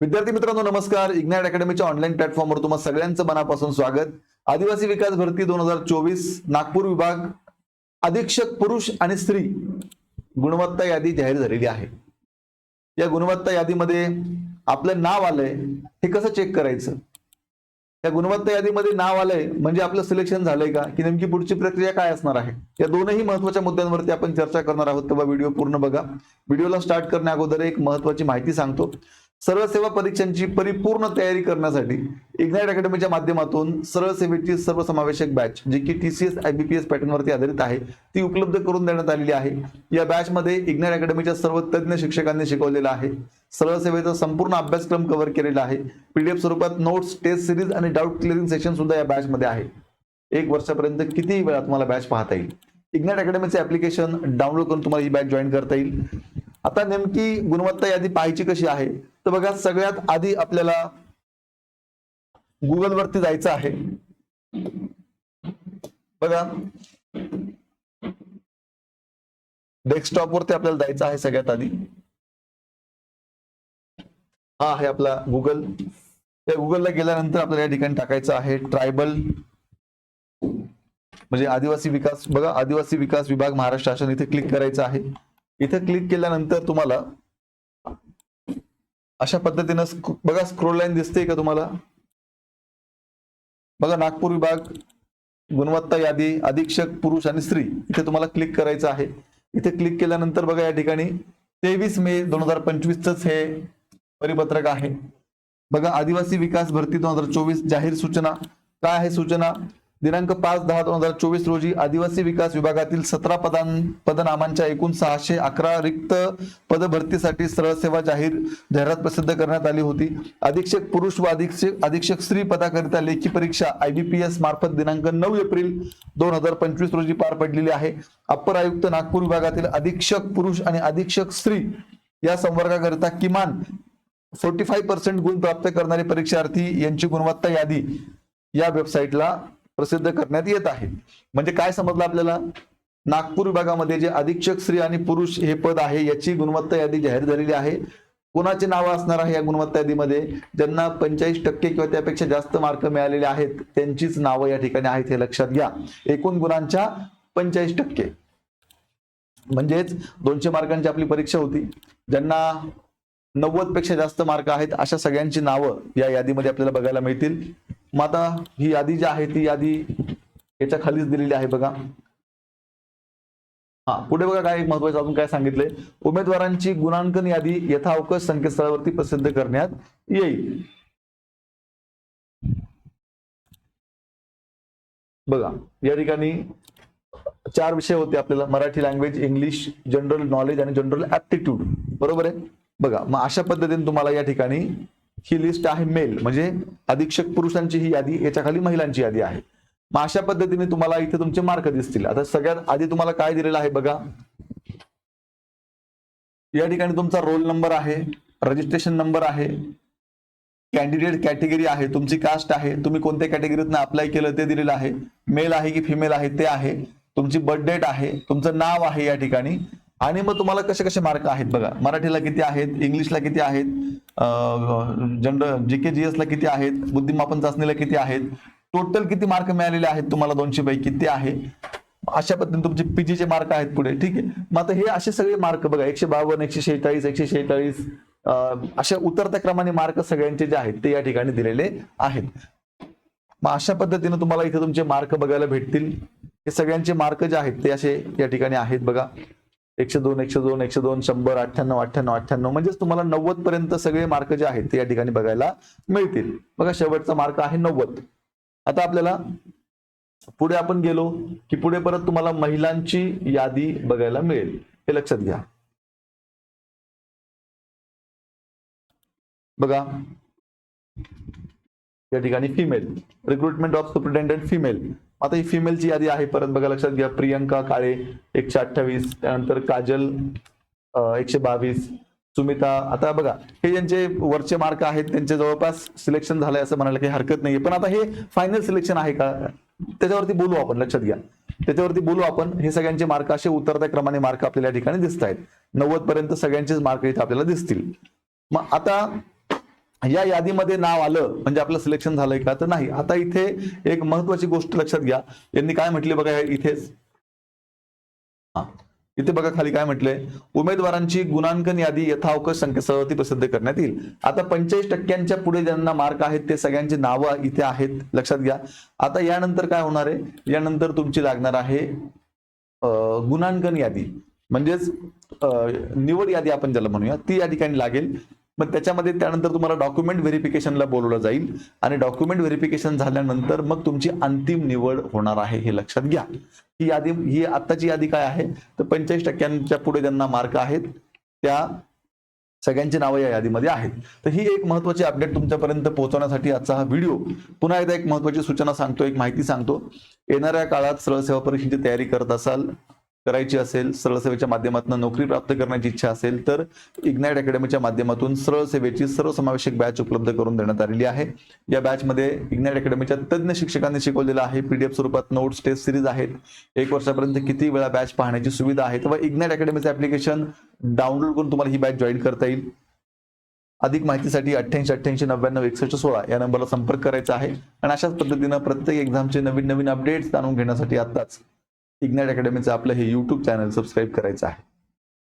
विद्यार्थी मित्रांनो नमस्कार. इग्नाइट अकॅडमीच्या ऑनलाईन प्लॅटफॉर्मवर तुम्हाला सगळ्यांचं मनापासून स्वागत. आदिवासी विकास भरती दोन हजार चोवीस नागपूर विभाग अधीक्षक पुरुष आणि स्त्री गुणवत्ता यादी जाहीर झालेली आहे. या गुणवत्ता यादीमध्ये आपलं नाव आलंय हे कसं चेक करायचं? या गुणवत्ता यादीमध्ये नाव आलंय म्हणजे आपलं सिलेक्शन झालंय का? की नेमकी पुढची प्रक्रिया काय असणार आहे? या दोनही महत्त्वाच्या मुद्द्यांवरती आपण चर्चा करणार आहोत. तेव्हा व्हिडिओ पूर्ण बघा. व्हिडिओला स्टार्ट करण्या अगोदर एक महत्वाची माहिती सांगतो. सरळ सेवा परीक्षांची परिपूर्ण तयारी करण्यासाठी इग्नाइट अकॅडमीच्या माध्यमातून सरळ सेवेची सर्वसमावेशक बॅच जी की टी सीएस आयबीपीएस पॅटर्नवरती आधारित आहे ती उपलब्ध करून देण्यात आलेली आहे. या बॅचमध्ये इग्नाइट अकॅडमीच्या सर्व तज्ज्ञ शिक्षकांनी शिकवलेलं आहे. सरळ सेवेचा संपूर्ण अभ्यासक्रम कव्हर केलेला आहे. पीडीएफ स्वरूपात नोट्स टेस्ट सिरीज आणि डाऊट क्लिअरिंग सेशन सुद्धा या बॅचमध्ये आहे. एक वर्षापर्यंत कितीही वेळा तुम्हाला बॅच पाहता येईल. इग्नाइट अकॅडमीचे ऍप्लिकेशन डाउनलोड करून तुम्हाला ही बॅच जॉईन करता येईल. आता नेमकी गुणवत्ता यादी पाहायची कशी आहे? तर बघा सगळ्यात आधी आपल्याला गुगल वरती जायचं आहे. बघा. डेस्कटॉप वरती आपल्याला जायचं आहे सगळ्यात आधी. हा आहे आपला गुगल त्या गुगलला गेल्यानंतर आपल्याला या ठिकाणी टाकायचं आहे ट्रायबल म्हणजे आदिवासी विकास. बघा आदिवासी विकास विभाग महाराष्ट्र शासन इथे क्लिक करायचं आहे. इथे क्लिक केल्यानंतर तुम्हाला अशा पद्धतीनं बघा स्क्रोल लाईन दिसते का तुम्हाला? बघा नागपूर विभाग गुणवत्ता यादी अधीक्षक पुरुष आणि स्त्री इथे तुम्हाला क्लिक करायचं आहे. इथे क्लिक केल्यानंतर बघा या ठिकाणी तेवीस मे दोन हजार पंचवीसच हे परिपत्रक आहे. बघा आदिवासी विकास भरती दोन हजार चोवीस जाहीर सूचना. काय आहे सूचना? दिनांक पाच दहा दोन हजार चोवीस रोजी आदिवासी विकास विभागातील सतरा पदां पदनामांच्या एकूण सहाशे अकरा रिक्त पदभरतीसाठी सरळ सेवा जाहीर जाहिरात प्रसिद्ध करण्यात आली होती. अधीक्षक पुरुष व अधीक्षक अधीक्षक स्त्री पदाकरिता लेखी परीक्षा आय बी पी एस मार्फत दिनांक नऊ एप्रिल दोन हजार पंचवीस रोजी पार पडलेली आहे. अप्पर आयुक्त नागपूर विभागातील अधीक्षक पुरुष आणि अधीक्षक स्त्री या संवर्गाकरिता किमान फोर्टी फाईव्ह पर्सेंट गुण प्राप्त करणारे परीक्षार्थी यांची गुणवत्ता यादी या वेबसाईटला प्रसिद्ध करण्यात येत आहे. म्हणजे काय समजलं आपल्याला? नागपूर विभागामध्ये जे अधीक्षक स्त्री आणि पुरुष हे पद आहे याची गुणवत्ता यादी जाहीर झालेली आहे. कोणाचे नावं असणार आहे या गुणवत्ता यादीमध्ये? ज्यांना पंचेचाळीस टक्के किंवा त्यापेक्षा जास्त मार्क मिळालेले आहेत त्यांचीच नावं या ठिकाणी आहेत हे लक्षात घ्या. एकूण गुणांच्या पंचेचाळीस टक्के. म्हणजेच दोनशे मार्कांची आपली परीक्षा होती. ज्यांना नव्वदपेक्षा जास्त मार्क आहेत अशा सगळ्यांची नावं या यादीमध्ये आपल्याला बघायला मिळतील. मग आता ही यादी जी आहे ती यादी याच्या खालीच दिलेली आहे बघा. हा पुढे बघा काय महत्वाचं अजून काय सांगितलंय. उमेदवारांची गुणांकन यादी यथावकाश संकेतस्थळावरती प्रसिद्ध करण्यात येईल. बघा या ठिकाणी चार विषय होते आपल्याला. Marathi language English general knowledge आणि जनरल ऍप्टिट्यूड बरोबर आहे? बघा मग अशा पद्धतीने तुम्हाला या ठिकाणी ही लिस्ट आहे मेल म्हणजे अधीक्षक पुरुषांची ही यादी याच्याखाली महिलांची यादी आहे. मग अशा पद्धतीने तुम्हाला इथे तुमचे मार्क दिसतील. आता सगळ्यात आधी तुम्हाला काय दिलेलं आहे बघा. या ठिकाणी तुमचा रोल नंबर आहे रजिस्ट्रेशन नंबर आहे कॅन्डिडेट कॅटेगरी आहे तुमची कास्ट आहे तुम्ही कोणत्या कॅटेगरीतनं अप्लाय केलं ते दिलेलं आहे. मेल आहे की फिमेल आहे ते आहे. तुमची बर्थ डेट आहे तुमचं नाव आहे या ठिकाणी. आणि मग तुम्हाला कसे कसे मार्क आहेत? बघा मराठीला किती आहेत? इंग्लिशला किती आहेत? जनरल जी के जी एसला किती आहेत? बुद्धिमापन चाचणीला किती आहेत? टोटल किती मार्क मिळालेले आहेत तुम्हाला दोनशे पैकी? ते आहे? अशा पद्धतीने तुमचे पीजीचे मार्क आहेत पुढे ठीक आहे? मग आता हे असे सगळे मार्क बघा एकशे बावन्न एकशे शेहेचाळीस एकशे शेहेचाळीस अशा उतरत्या क्रमाने मार्क सगळ्यांचे जे आहेत ते या ठिकाणी दिलेले आहेत. मग अशा पद्धतीने तुम्हाला इथे तुमचे मार्क बघायला भेटतील. हे सगळ्यांचे मार्क जे आहेत ते असे या ठिकाणी आहेत बघा. एकशे दोन एकशे दोन एकशे दोन शंभर अठ्ठ्याण्णव अठ्ठ्याण्णव अठ्ठ्याण्णव. म्हणजेच तुम्हाला नव्वद पर्यंत सगळे मार्क जे आहेत ते या ठिकाणी बघायला मिळतील. बघा शेवटचा मार्क आहे नव्वद. आता आपल्याला पुढे आपण गेलो की पुढे परत तुम्हाला महिलांची यादी बघायला मिळेल. हे लक्षात घ्या. बघा. या ठिकाणी female recruitment of superintendent female आता ही फिमेलची यादी आहे परत बघा लक्षात घ्या प्रियंका काळे एकशे अठ्ठावीस त्यानंतर काजल एकशे बावीस सुमिता. आता बघा हे ज्यांचे वरचे मार्क आहेत त्यांचे जवळपास सिलेक्शन झालंय असं म्हणायला काही हरकत नाहीये. पण आता हे फायनल सिलेक्शन आहे का? त्याच्यावरती बोलू आपण लक्षात घ्या. त्याच्यावरती बोलू आपण हे सगळ्यांचे मार्क असे उतरत्या क्रमाने मार्क आपल्याला या ठिकाणी दिसत आहेत नव्वद पर्यंत सगळ्यांचेच मार्क इथे आपल्याला दिसतील. मग आता या यादीमध्ये नाव आलं म्हणजे आपलं सिलेक्शन झालंय का? तर नाही. आता इथे एक महत्वाची गोष्ट लक्षात घ्या. यांनी काय म्हटले बघा इथेच हा. इथे बघा खाली काय म्हटले? उमेदवारांची गुणांकन यादी यथावकाश संख्येसह प्रसिद्ध करण्यात येईल. आता पंचेचाळीस टक्क्यांच्या पुढे ज्यांना मार्क आहेत ते सगळ्यांची नावं इथे आहेत. लक्षात घ्या. आता यानंतर काय होणार आहे? यानंतर तुमची लागणार आहे गुणांकन यादी. म्हणजेच निवड यादी आपण ज्याला म्हणूया ती या ठिकाणी लागेल. मग त्याच्यामध्ये त्यानंतर तुम्हाला डॉक्युमेंट व्हेरिफिकेशनला बोलवलं जाईल. आणि डॉक्युमेंट व्हेरिफिकेशन झाल्यानंतर मग तुमची अंतिम निवड होणार आहे हे लक्षात घ्या. ही यादी ही आत्ताची यादी काय आहे? तर पंचेचाळीस टक्क्यांच्या पुढे ज्यांना मार्क आहेत त्या सगळ्यांची नावं या यादीमध्ये आहेत. तर ही एक महत्वाची अपडेट तुमच्यापर्यंत पोहोचवण्यासाठी आजचा हा व्हिडिओ पुन्हा एकदा एक महत्वाची सूचना सांगतो एक माहिती सांगतो. येणाऱ्या काळात सरळ सेवा परीक्षेची तयारी करत असाल करायची असेल सरळ सेवेच्या माध्यमातून नोकरी प्राप्त करण्याची इच्छा असेल तर इग्नाइट अकॅडमीच्या माध्यमातून सरळ सेवेची सर्वसमावेशक बॅच उपलब्ध करून देण्यात आलेली आहे. या बॅचमध्ये इग्नाइट अकॅडमीच्या तज्ज्ञ शिक्षकांनी शिकवलेलं आहे. पीडीएफ स्वरूपात नोट्स टेस्ट सिरीज आहेत. एक वर्षापर्यंत किती वेळा बॅच पाहण्याची सुविधा आहे. तेव्हा इग्नाइट अकॅडमीचं ऍप्लिकेशन डाउनलोड करून तुम्हाला ही बॅच जॉईन करता येईल. अधिक माहितीसाठी अठ्ठ्याऐंशी अठ्ठ्याऐंशी नव्याण्णव एकसष्ट सोळा या नंबरला संपर्क करायचा आहे. आणि अशाच पद्धतीनं प्रत्येक एक्झामचे नवीन नवीन अपडेट्स जाणून घेण्यासाठी आत्ताच इग्नाइट अकॅडमीचं आपलं हे यूट्यूब चॅनल सबस्क्राईब करायचं आहे.